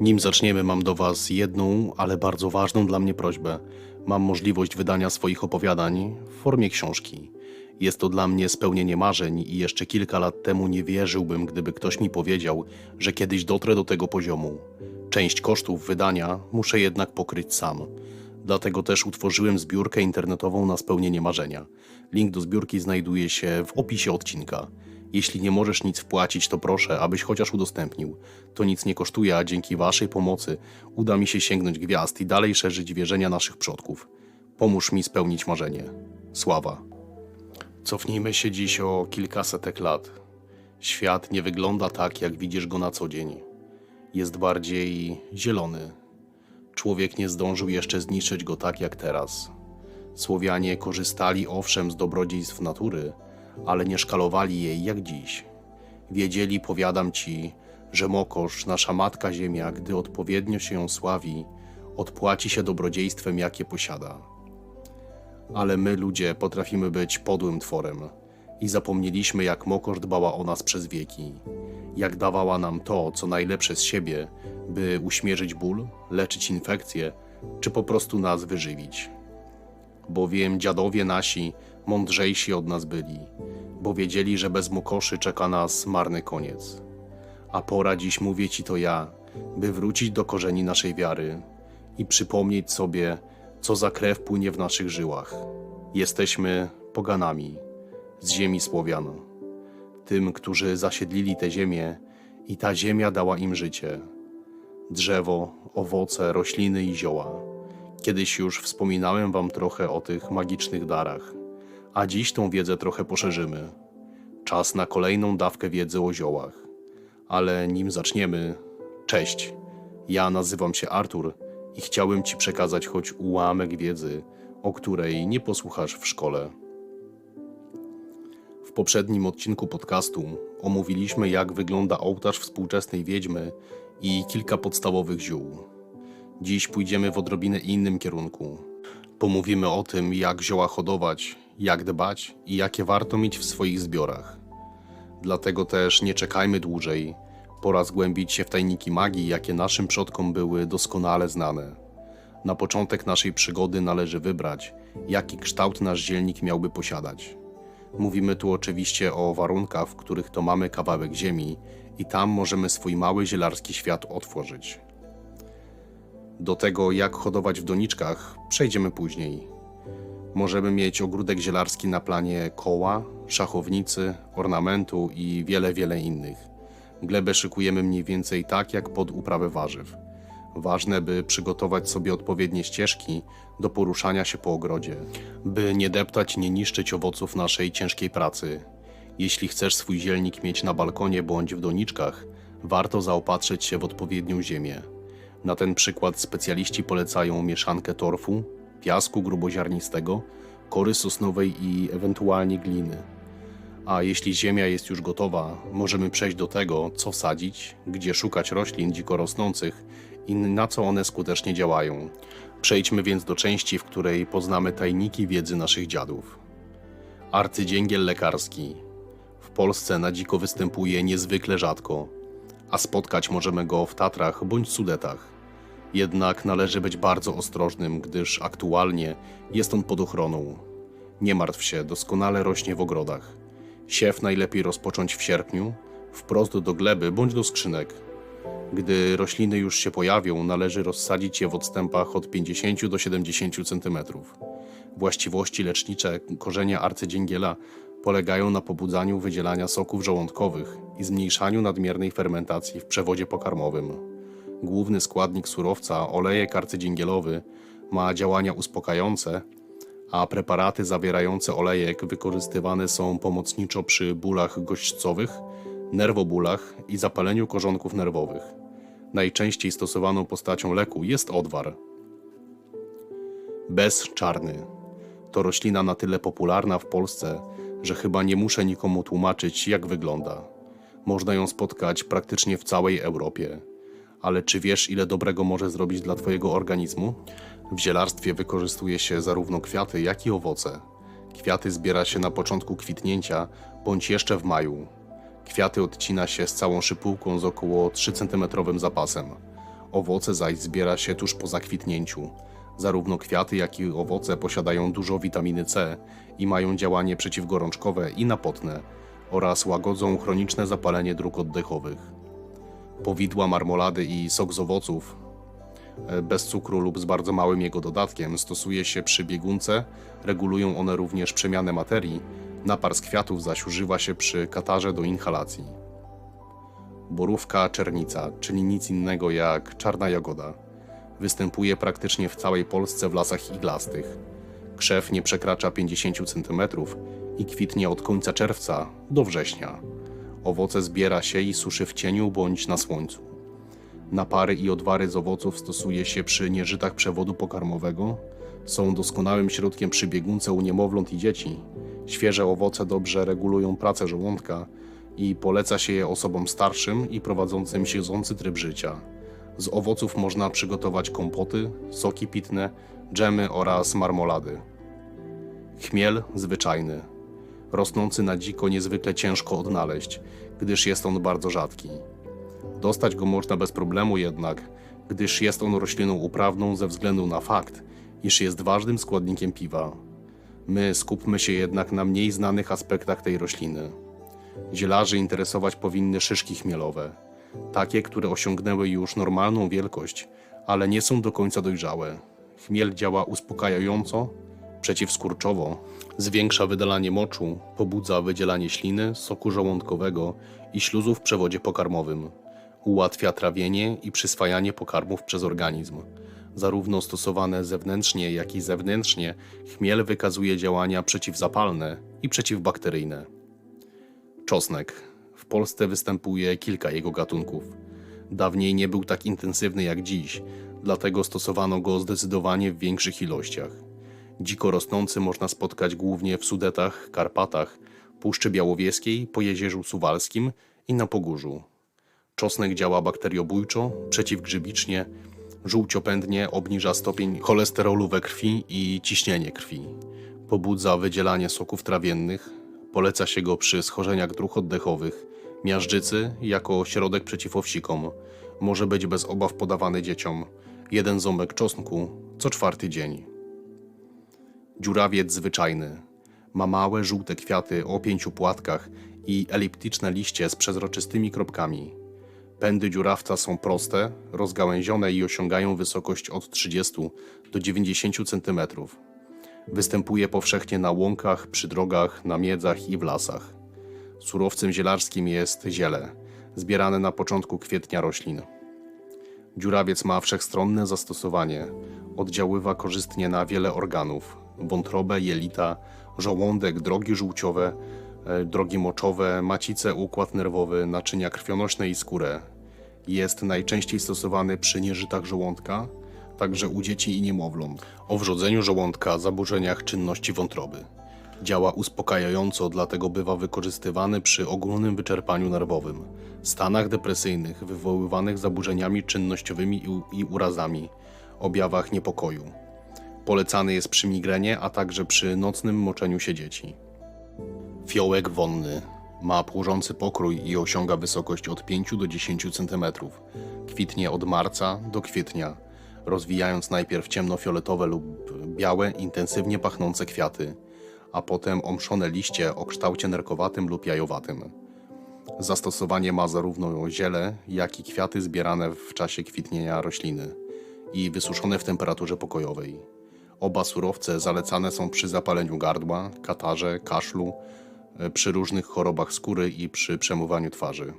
Nim zaczniemy, mam do Was jedną, ale bardzo ważną dla mnie prośbę. Mam możliwość wydania swoich opowiadań w formie książki. Jest to dla mnie spełnienie marzeń i jeszcze kilka lat temu nie wierzyłbym, gdyby ktoś mi powiedział, że kiedyś dotrę do tego poziomu. Część kosztów wydania muszę jednak pokryć sam. Dlatego też utworzyłem zbiórkę internetową na spełnienie marzenia. Link do zbiórki znajduje się w opisie odcinka. Jeśli nie możesz nic wpłacić, to proszę, abyś chociaż udostępnił. To nic nie kosztuje, a dzięki Waszej pomocy uda mi się sięgnąć gwiazd i dalej szerzyć wierzenia naszych przodków. Pomóż mi spełnić marzenie. Sława. Cofnijmy się dziś o kilkasetek lat. Świat nie wygląda tak, jak widzisz go na co dzień. Jest bardziej zielony. Człowiek nie zdążył jeszcze zniszczyć go tak jak teraz. Słowianie korzystali owszem z dobrodziejstw natury, ale nie szkalowali jej jak dziś. Wiedzieli, powiadam ci, że Mokosz, nasza matka ziemia, gdy odpowiednio się ją sławi, odpłaci się dobrodziejstwem, jakie posiada. Ale my, ludzie, potrafimy być podłym tworem i zapomnieliśmy, jak Mokosz dbała o nas przez wieki, jak dawała nam to, co najlepsze z siebie, by uśmierzyć ból, leczyć infekcje, czy po prostu nas wyżywić bowiem dziadowie nasi mądrzejsi od nas byli, bo wiedzieli, że bez mokoszy czeka nas marny koniec. A pora dziś mówię ci to ja, by wrócić do korzeni naszej wiary i przypomnieć sobie, co za krew płynie w naszych żyłach. Jesteśmy poganami z ziemi Słowian, tym, którzy zasiedlili tę ziemię i ta ziemia dała im życie. Drzewo, owoce, rośliny i zioła. Kiedyś już wspominałem Wam trochę o tych magicznych darach, a dziś tą wiedzę trochę poszerzymy. Czas na kolejną dawkę wiedzy o ziołach. Ale nim zaczniemy, cześć. Ja nazywam się Artur i chciałem Ci przekazać choć ułamek wiedzy, o której nie posłuchasz w szkole. W poprzednim odcinku podcastu omówiliśmy, jak wygląda ołtarz współczesnej wiedźmy i kilka podstawowych ziół. Dziś pójdziemy w odrobinę innym kierunku. Pomówimy o tym, jak zioła hodować, jak dbać i jakie warto mieć w swoich zbiorach. Dlatego też nie czekajmy dłużej. Pora zgłębić się w tajniki magii, jakie naszym przodkom były doskonale znane. Na początek naszej przygody należy wybrać, jaki kształt nasz zielnik miałby posiadać. Mówimy tu oczywiście o warunkach, w których to mamy kawałek ziemi i tam możemy swój mały zielarski świat otworzyć. Do tego, jak hodować w doniczkach, przejdziemy później. Możemy mieć ogródek zielarski na planie koła, szachownicy, ornamentu i wiele, wiele innych. Glebę szykujemy mniej więcej tak, jak pod uprawę warzyw. Ważne, by przygotować sobie odpowiednie ścieżki do poruszania się po ogrodzie, by nie deptać, nie niszczyć owoców naszej ciężkiej pracy. Jeśli chcesz swój zielnik mieć na balkonie bądź w doniczkach, warto zaopatrzyć się w odpowiednią ziemię. Na ten przykład specjaliści polecają mieszankę torfu, piasku gruboziarnistego, kory sosnowej i ewentualnie gliny. A jeśli ziemia jest już gotowa, możemy przejść do tego, co sadzić, gdzie szukać roślin dziko rosnących i na co one skutecznie działają. Przejdźmy więc do części, w której poznamy tajniki wiedzy naszych dziadów. Arcydzięgiel lekarski. W Polsce na dziko występuje niezwykle rzadko, a spotkać możemy go w Tatrach bądź Sudetach. Jednak należy być bardzo ostrożnym, gdyż aktualnie jest on pod ochroną. Nie martw się, doskonale rośnie w ogrodach. Siew najlepiej rozpocząć w sierpniu, wprost do gleby bądź do skrzynek. Gdy rośliny już się pojawią, należy rozsadzić je w odstępach od 50 do 70 cm. Właściwości lecznicze korzenia arcydzięgiela polegają na pobudzaniu wydzielania soków żołądkowych i zmniejszaniu nadmiernej fermentacji w przewodzie pokarmowym. Główny składnik surowca, olejek arcydzięgielowy, ma działania uspokajające, a preparaty zawierające olejek wykorzystywane są pomocniczo przy bólach gośćcowych, nerwobólach i zapaleniu korzonków nerwowych. Najczęściej stosowaną postacią leku jest odwar. Bez czarny. To roślina na tyle popularna w Polsce, że chyba nie muszę nikomu tłumaczyć, jak wygląda. Można ją spotkać praktycznie w całej Europie. Ale czy wiesz, ile dobrego może zrobić dla Twojego organizmu? W zielarstwie wykorzystuje się zarówno kwiaty, jak i owoce. Kwiaty zbiera się na początku kwitnięcia bądź jeszcze w maju. Kwiaty odcina się z całą szypułką z około 3 cm zapasem. Owoce zaś zbiera się tuż po zakwitnięciu. Zarówno kwiaty, jak i owoce posiadają dużo witaminy C i mają działanie przeciwgorączkowe i napotne oraz łagodzą chroniczne zapalenie dróg oddechowych. Powidła, marmolady i sok z owoców e, bez cukru lub z bardzo małym jego dodatkiem stosuje się przy biegunce, regulują one również przemianę materii, napar z kwiatów zaś używa się przy katarze do inhalacji. Borówka czernica, czyli nic innego jak czarna jagoda. Występuje praktycznie w całej Polsce w lasach iglastych. Krzew nie przekracza 50 cm i kwitnie od końca czerwca do września. Owoce zbiera się i suszy w cieniu bądź na słońcu. Napary i odwary z owoców stosuje się przy nieżytach przewodu pokarmowego. Są doskonałym środkiem przy biegunce u niemowląt i dzieci. Świeże owoce dobrze regulują pracę żołądka i poleca się je osobom starszym i prowadzącym siedzący tryb życia. Z owoców można przygotować kompoty, soki pitne, dżemy oraz marmolady. Chmiel zwyczajny. Rosnący na dziko niezwykle ciężko odnaleźć, gdyż jest on bardzo rzadki. Dostać go można bez problemu jednak, gdyż jest on rośliną uprawną ze względu na fakt, iż jest ważnym składnikiem piwa. My skupmy się jednak na mniej znanych aspektach tej rośliny. Zielarzy interesować powinny szyszki chmielowe, takie, które osiągnęły już normalną wielkość, ale nie są do końca dojrzałe. Chmiel działa uspokajająco, przeciwskurczowo, zwiększa wydalanie moczu, pobudza wydzielanie śliny, soku żołądkowego i śluzu w przewodzie pokarmowym. Ułatwia trawienie i przyswajanie pokarmów przez organizm. Zarówno stosowane zewnętrznie, jak i zewnętrznie, chmiel wykazuje działania przeciwzapalne i przeciwbakteryjne. Czosnek. W Polsce występuje kilka jego gatunków. Dawniej nie był tak intensywny jak dziś, dlatego stosowano go zdecydowanie w większych ilościach. Dziko rosnący można spotkać głównie w Sudetach, Karpatach, Puszczy Białowieskiej, po Jezierzu Suwalskim i na Pogórzu. Czosnek działa bakteriobójczo, przeciwgrzybicznie, żółciopędnie obniża stopień cholesterolu we krwi i ciśnienie krwi. Pobudza wydzielanie soków trawiennych, poleca się go przy schorzeniach dróg oddechowych, miażdżycy jako środek przeciw owsikom. Może być bez obaw podawany dzieciom. Jeden ząbek czosnku co czwarty dzień. Dziurawiec zwyczajny. Ma małe, żółte kwiaty o pięciu płatkach i eliptyczne liście z przezroczystymi kropkami. Pędy dziurawca są proste, rozgałęzione i osiągają wysokość od 30 do 90 cm. Występuje powszechnie na łąkach, przy drogach, na miedzach i w lasach. Surowcem zielarskim jest ziele, zbierane na początku kwietnia roślin. Dziurawiec ma wszechstronne zastosowanie. Oddziaływa korzystnie na wiele organów: wątrobę, jelita, żołądek, drogi żółciowe, e, drogi moczowe, macicę, układ nerwowy, naczynia krwionośne i skórę. Jest najczęściej stosowany przy nieżytach żołądka, także u dzieci i niemowląt. O wrzodzeniu żołądka, zaburzeniach czynności wątroby. Działa uspokajająco, dlatego bywa wykorzystywany przy ogólnym wyczerpaniu nerwowym, stanach depresyjnych wywoływanych zaburzeniami czynnościowymi i, i urazami, objawach niepokoju. Polecany jest przy migrenie, a także przy nocnym moczeniu się dzieci. Fiołek wonny. Ma płużący pokrój i osiąga wysokość od 5 do 10 cm. Kwitnie od marca do kwietnia, rozwijając najpierw ciemnofioletowe lub białe, intensywnie pachnące kwiaty, a potem omszone liście o kształcie nerkowatym lub jajowatym. Zastosowanie ma zarówno ziele, jak i kwiaty zbierane w czasie kwitnienia rośliny i wysuszone w temperaturze pokojowej. Oba surowce zalecane są przy zapaleniu gardła, katarze, kaszlu, e, przy różnych chorobach skóry i przy przemywaniu twarzy.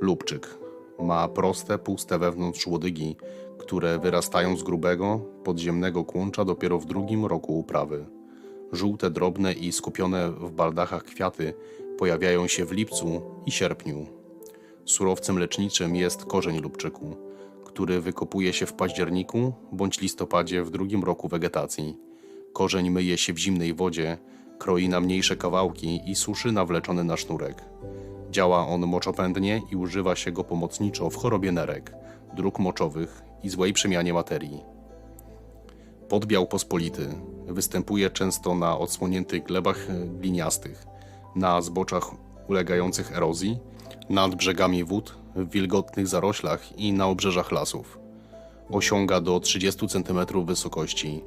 Lubczyk ma proste, puste wewnątrz łodygi, które wyrastają z grubego, podziemnego kłącza dopiero w drugim roku uprawy. Żółte, drobne i skupione w baldachach kwiaty pojawiają się w lipcu i sierpniu. Surowcem leczniczym jest korzeń lubczyku, który wykopuje się w październiku bądź listopadzie w drugim roku wegetacji. Korzeń myje się w zimnej wodzie, kroi na mniejsze kawałki i suszy nawleczony na sznurek. Działa on moczopędnie i używa się go pomocniczo w chorobie nerek, dróg moczowych i złej przemianie materii. Podbiał pospolity występuje często na odsłoniętych glebach gliniastych, na zboczach ulegających erozji, nad brzegami wód, w wilgotnych zaroślach i na obrzeżach lasów. Osiąga do 30 cm wysokości.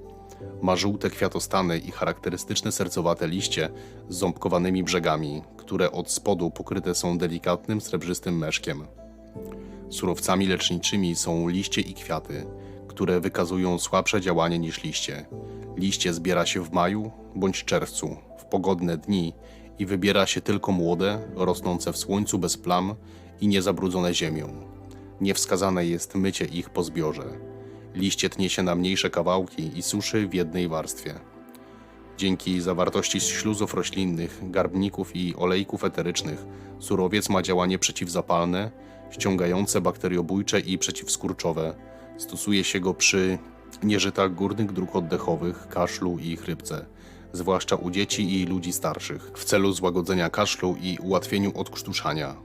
Ma żółte kwiatostany i charakterystyczne sercowate liście z ząbkowanymi brzegami, które od spodu pokryte są delikatnym srebrzystym meszkiem. Surowcami leczniczymi są liście i kwiaty, które wykazują słabsze działanie niż liście. Liście zbiera się w maju bądź czerwcu, w pogodne dni i wybiera się tylko młode, rosnące w słońcu bez plam i niezabrudzone ziemią. Niewskazane jest mycie ich po zbiorze. Liście tnie się na mniejsze kawałki i suszy w jednej warstwie. Dzięki zawartości śluzów roślinnych, garbników i olejków eterycznych surowiec ma działanie przeciwzapalne, ściągające bakteriobójcze i przeciwskurczowe. Stosuje się go przy nieżytach górnych dróg oddechowych, kaszlu i chrypce, zwłaszcza u dzieci i ludzi starszych, w celu złagodzenia kaszlu i ułatwieniu odkrztuszania.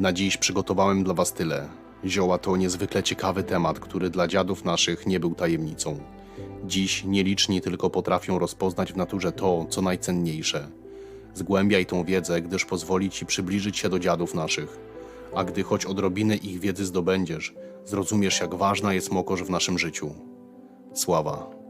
Na dziś przygotowałem dla Was tyle. Zioła to niezwykle ciekawy temat, który dla dziadów naszych nie był tajemnicą. Dziś nieliczni tylko potrafią rozpoznać w naturze to, co najcenniejsze. Zgłębiaj tą wiedzę, gdyż pozwoli Ci przybliżyć się do dziadów naszych. A gdy choć odrobinę ich wiedzy zdobędziesz, zrozumiesz, jak ważna jest mokosz w naszym życiu. Sława.